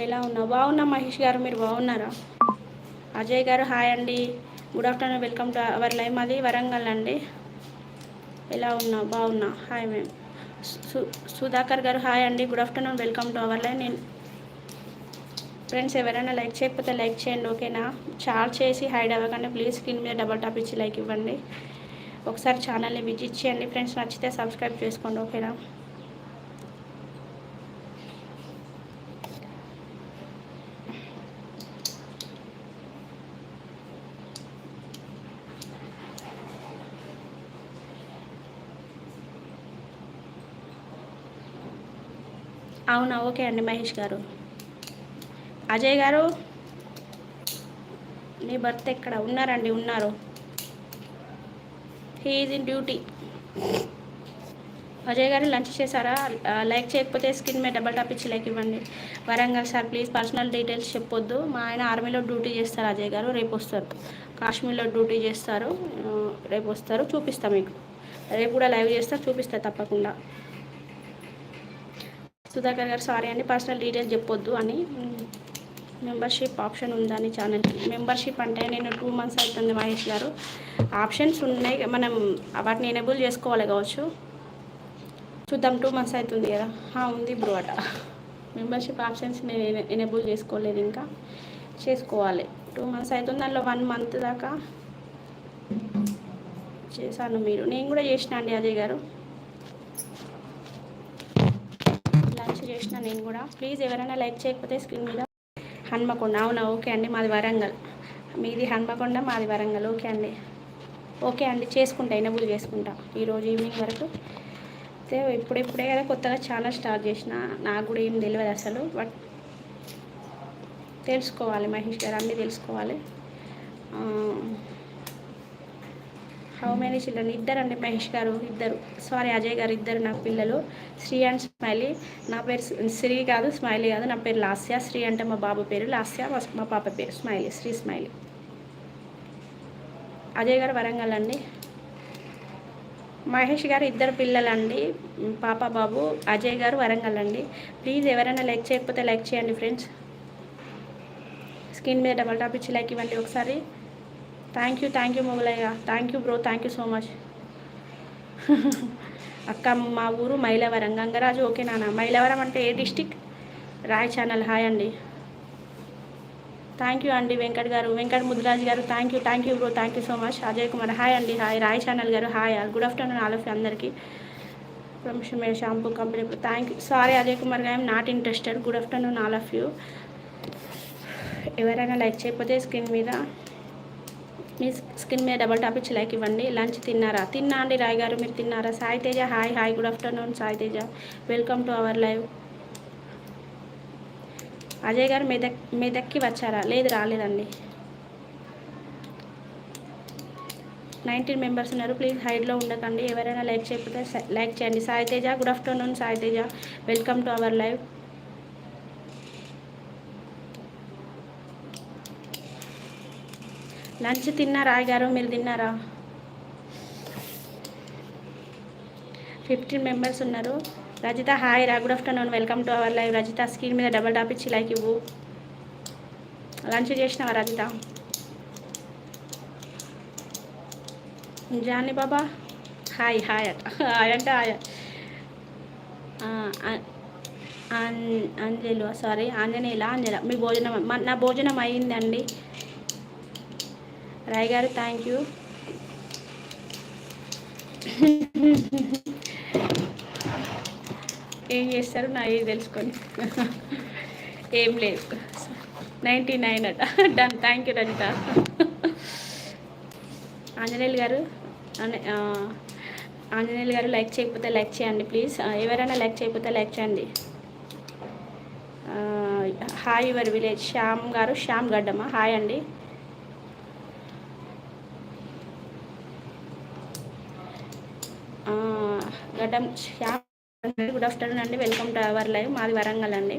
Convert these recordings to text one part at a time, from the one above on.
ఎలా ఉన్నా బాగున్నా మహేష్ గారు మీరు బాగున్నారా? అజయ్ గారు హాయ్ అండి. Good afternoon welcome to our live మాది వరంగల్ అండి. ఎలా ఉన్నా బాగున్నా? హాయ్ మ్యామ్ సు సుధాకర్ గారు హాయ్ అండి. Good afternoon welcome to our live నేను ఫ్రెండ్స్ ఎవరైనా లైక్ చేయకపోతే లైక్ చేయండి ఓకేనా? చార్జ్ చేసి హైడ్ అవ్వకండి. ప్లీజ్ స్క్రీన్ మీద డబల్ టాప్ ఇచ్చి లైక్ ఇవ్వండి. ఒకసారి ఛానల్ని విజిట్ చేయండి. ఫ్రెండ్స్ నచ్చితే సబ్స్క్రైబ్ చేసుకోండి ఓకేనా? అవునా? ఓకే అండి మహేష్ గారు. అజయ్ గారు? మీ భర్త ఎక్కడ? ఉన్నారండి ఉన్నారు. హీఈ్ ఇన్ డ్యూటీ అజయ్ గారు లంచ్ చేశారా? లైక్ చేయకపోతే స్కిన్ మీద డబల్ టాప్ ఇచ్చి లైక్ ఇవ్వండి. Warangal sir please personal details చెప్పొద్దు. మా ఆయన ఆర్మీలో డ్యూటీ చేస్తారు అజయ్ గారు రేపు వస్తారు. కాశ్మీర్లో డ్యూటీ చేస్తారు రేపు వస్తారు. చూపిస్తా మీకు. రేపు కూడా లైవ్ చేస్తా చూపిస్తా తప్పకుండా. సుధాకర్ గారు సారీ అండి పర్సనల్ డీటెయిల్స్ చెప్పొద్దు అని. మెంబర్షిప్ ఆప్షన్ ఉందని ఛానల్కి మెంబర్షిప్ అంటే నేను టూ మంత్స్ అవుతుంది మహేష్ గారు. ఆప్షన్స్ ఉన్నాయి. మనం వాటిని ఎనేబుల్ చేసుకోవాలి కావచ్చు. చూద్దాం టూ మంత్స్ అవుతుంది కదా. ఉంది బ్రో అట. మెంబర్షిప్ ఆప్షన్స్ నేను ఎనేబుల్ చేసుకోలేదు ఇంకా. చేసుకోవాలి. టూ మంత్స్ అవుతుంది దానిలో వన్ మంత్ దాకా చేశాను మీరు. నేను కూడా చేసిన అండి అజయ్ గారు లంచ్ చేసిన నేను కూడా. ప్లీజ్ ఎవరైనా లైక్ చేయకపోతే స్క్రీన్ మీద హన్మకొండ. అవునా? ఓకే అండి మాది వరంగల్. మీది హన్మకొండ మాది వరంగల్. ఓకే అండి. ఓకే అండి చేసుకుంటా ఎనబుల్ చేసుకుంటా. ఈరోజు ఈవినింగ్ వరకు. అయితే ఇప్పుడిప్పుడే కదా కొత్తగా ఛానల్ స్టార్ట్ చేసిన. నాకు కూడా ఏం తెలియదు అసలు బట్ తెలుసుకోవాలి మహేష్ గారు అన్నీ తెలుసుకోవాలి. How many children. ఇద్దరు అండి మహేష్ గారు ఇద్దరు. సారీ అజయ్ గారు ఇద్దరు నాకు పిల్లలు. Sri and Smiley. నా పేరు శ్రీ కాదు స్మైలీ కాదు. నా పేరు లాస్య. శ్రీ అంటే మా బాబు పేరు లాస్య మా పాప పేరు స్మైలీ శ్రీ స్మైలీ. అజయ్ గారు వరంగల్ అండి. మహేష్ గారు ఇద్దరు పిల్లలండి. పాప బాబు అజయ్ గారు వరంగల్ అండి. ప్లీజ్ ఎవరైనా లైక్ చేయకపోతే లైక్ చేయండి ఫ్రెండ్స్. స్క్రీన్ మీద డబల్ టాప్ ఇచ్చి లైక్ ఇవ్వండి ఒకసారి. Thank you thank you Mogalayya. Thank you bro thank you so much అక్క మా ఊరు మైలవరం. గంగరాజు ఓకే నాన్న. మైలవరం అంటే ఏ డిస్టిక్? రాయ్ ఛానల్. హాయ్ అండి. థ్యాంక్ యూ అండి Venkat garu. Venkat Mudraj garu thank you thank you bro thank you so much Ajay Kumar hi అండి. Hi Rai channel garu hi. Good afternoon all of అందరికీ. Promotion మీద shampoo company thank you sorry Ajay Kumar garu not interested good afternoon all of you ఎవరైనా like చేయకపోతే screen మీద మీ skin మీద double tap ఇచ్చి like ఇవ్వండి. Lunch తిన్నారా? తిన్నా అండి రాయ్ గారు మీరు తిన్నారా? Sai Teja hi hi good afternoon Sai Teja. Welcome to our live. Ajay garu Medak మెదక్కి వచ్చారా? లేదు రాలేదండి. నైన్టీన్ మెంబర్స్ ఉన్నారు. ప్లీజ్ హైడ్లో ఉండకండి. ఎవరైనా లైక్ చేయకపోతే లైక్ చేయండి. Sai Teja good afternoon Sai Teja. Welcome to our live. Lunch తిన్నారా? గారు మీరు తిన్నారా? ఫిఫ్టీన్ మెంబర్స్ ఉన్నారు. రజిత హాయ్ రా good afternoon welcome to our live. Rajitha screen మీద డబల్ టాప్ ఇచ్చి లైక్ ఇవ్వు. లంచ్ చేసినావా రజిత? జానీ బాబా? హాయ్ హాయ్ అట హాయ్ అంటే హాయ్. అంజలు సారీ ఆంజనేయుల? అంజల మీ భోజనం నా భోజనం అయిందండి. రాయ్ గారు థ్యాంక్ యూ ఏం చేస్తారు? నా ఇది తెలుసుకొని ఏం లేదు. నైంటీ నైన్ అట. Done thank you Rajitha Anjaneyulu గారు ఆంజనేయులు గారు లైక్ చేయకపోతే లైక్ చేయండి ప్లీజ్ ఎవరైనా లైక్ చేయకపోతే లైక్ చేయండి. హాయ్ యువర్ విలేజ్ శ్యామ్ గారు శ్యామ్ గడ్డమ్మ హాయ్ అండి. వెంకటం గుడ్ ఆఫ్టర్నూన్ అండి. Welcome to our live. మాది వరంగల్ అండి.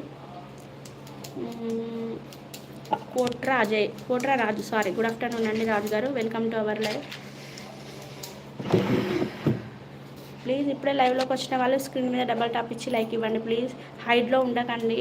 Kotra Ajay Kotra Raju sorry good afternoon అండి రాజు గారు. Welcome to our live. Please ఇప్పుడే లైవ్లోకి వచ్చిన వాళ్ళు స్క్రీన్ మీద డబల్ టాప్ ఇచ్చి లైక్ ఇవ్వండి ప్లీజ్. హైడ్లో ఉండకండి.